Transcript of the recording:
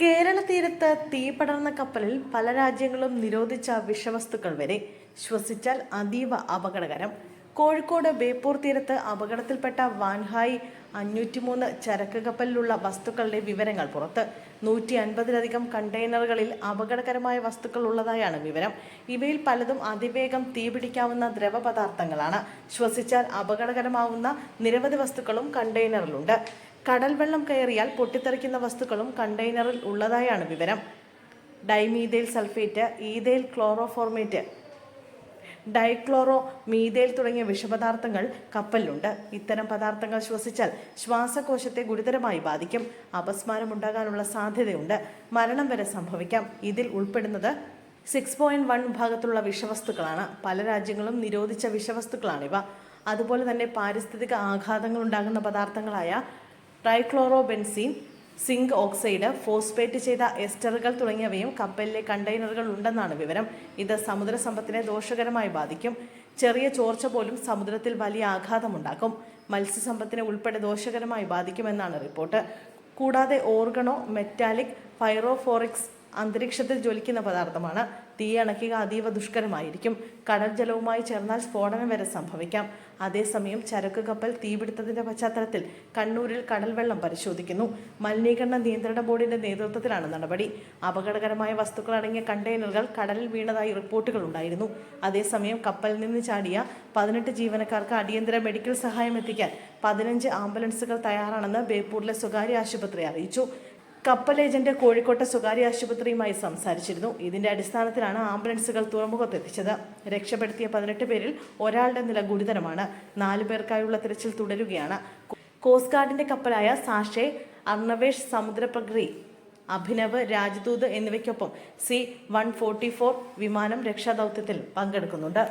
കേരള തീരത്ത് തീ പടർന്ന കപ്പലിൽ പല രാജ്യങ്ങളും നിരോധിച്ച വിഷവസ്തുക്കൾ വരെ ശ്വസിച്ചാൽ അതീവ അപകടകരം. കോഴിക്കോട് ബേപ്പൂർ തീരത്ത് അപകടത്തിൽപ്പെട്ട വാൻഹായ് അഞ്ഞൂറ്റിമൂന്ന് ചരക്ക് കപ്പലിലുള്ള വസ്തുക്കളുടെ വിവരങ്ങൾ പുറത്ത്. നൂറ്റി അൻപതിലധികം കണ്ടെയ്നറുകളിൽ അപകടകരമായ വസ്തുക്കൾ ഉള്ളതായാണ് വിവരം. ഇവയിൽ പലതും അതിവേഗം തീപിടിക്കാവുന്ന ദ്രവപദാർത്ഥങ്ങളാണ്. ശ്വസിച്ചാൽ അപകടകരമാവുന്ന നിരവധി വസ്തുക്കളും കണ്ടെയ്നറിലുണ്ട്. കടൽ വെള്ളം കയറിയാൽ പൊട്ടിത്തെറിക്കുന്ന വസ്തുക്കളും കണ്ടെയ്നറിൽ ഉള്ളതായാണ് വിവരം. Dimethyl sulphate ethyl chloroformate dichloro methyl തുടങ്ങിയ വിഷപദാർത്ഥങ്ങൾ കപ്പലിലുണ്ട്. ഇത്തരം പദാർത്ഥങ്ങൾ ശ്വസിച്ചാൽ ശ്വാസകോശത്തെ ഗുരുതരമായി ബാധിക്കും. അപസ്മാരമുണ്ടാകാനുള്ള സാധ്യതയുണ്ട്. മരണം വരെ സംഭവിക്കാം. ഇതിൽ ഉൾപ്പെടുന്നത് സിക്സ് പോയിന്റ് വൺ വിഷവസ്തുക്കളാണ്. പല രാജ്യങ്ങളും നിരോധിച്ച വിഷവസ്തുക്കളാണിവ. അതുപോലെ തന്നെ പാരിസ്ഥിതിക ആഘാതങ്ങൾ ഉണ്ടാകുന്ന പദാർത്ഥങ്ങളായ trichlorobenzene zinc oxide phosphate ചെയ്ത എസ്റ്ററുകൾ തുടങ്ങിയവയും കപ്പലിലെ കണ്ടെയ്നറുകൾ ഉണ്ടെന്നാണ് വിവരം. ഇത് സമുദ്ര സമ്പത്തിനെ ദോഷകരമായി ബാധിക്കും. ചെറിയ ചോർച്ച പോലും സമുദ്രത്തിൽ വലിയ ആഘാതമുണ്ടാക്കും. മത്സ്യസമ്പത്തിനെ ഉൾപ്പെടെ ദോഷകരമായി ബാധിക്കുമെന്നാണ് റിപ്പോർട്ട്. കൂടാതെ ഓർഗണോ മെറ്റാലിക് ഫൈറോഫോറിക്സ് അന്തരീക്ഷത്തിൽ ജ്വലിക്കുന്ന പദാർത്ഥമാണ്. തീ അണയ്ക്കുക അതീവ ദുഷ്കരമായിരിക്കും. കടൽ ജലവുമായി ചേർന്നാൽ സ്ഫോടനം വരെ സംഭവിക്കാം. അതേസമയം ചരക്ക് കപ്പൽ തീപിടുത്തത്തിന്റെ പശ്ചാത്തലത്തിൽ കണ്ണൂരിൽ കടൽ വെള്ളം പരിശോധിക്കുന്നു. മലിനീകരണ നിയന്ത്രണ ബോർഡിന്റെ നേതൃത്വത്തിലാണ് നടപടി. അപകടകരമായ വസ്തുക്കൾ അടങ്ങിയ കണ്ടെയ്നറുകൾ കടലിൽ വീണതായി റിപ്പോർട്ടുകൾ ഉണ്ടായിരുന്നു. അതേസമയം കപ്പലിൽ നിന്ന് ചാടിയ പതിനെട്ട് ജീവനക്കാർക്ക് അടിയന്തര മെഡിക്കൽ സഹായം എത്തിക്കാൻ പതിനഞ്ച് ആംബുലൻസുകൾ തയ്യാറാണെന്ന് ബേപ്പൂരിലെ സ്വകാര്യ ആശുപത്രി അറിയിച്ചു. കപ്പൽ ഏജന്റ് കോഴിക്കോട്ടെ സ്വകാര്യ ആശുപത്രിയുമായി സംസാരിച്ചിരുന്നു. ഇതിന്റെ അടിസ്ഥാനത്തിലാണ് ആംബുലൻസുകൾ തുറമുഖത്തെത്തിച്ചത് രക്ഷപ്പെടുത്തിയ പതിനെട്ട് പേരിൽ ഒരാളുടെ നില ഗുരുതരമാണ്. നാലു പേർക്കായുള്ള തിരച്ചിൽ തുടരുകയാണ്. കോസ്റ്റ് ഗാർഡിന്റെ കപ്പലായ സാഷെ അർണവേഷ് സമുദ്രപ്രഗ്രി അഭിനവ് രാജ്ദൂത് എന്നിവയ്ക്കൊപ്പം സി വൺ ഫോർട്ടി ഫോർ വിമാനം രക്ഷാദൗത്യത്തിൽ പങ്കെടുക്കുന്നുണ്ട്.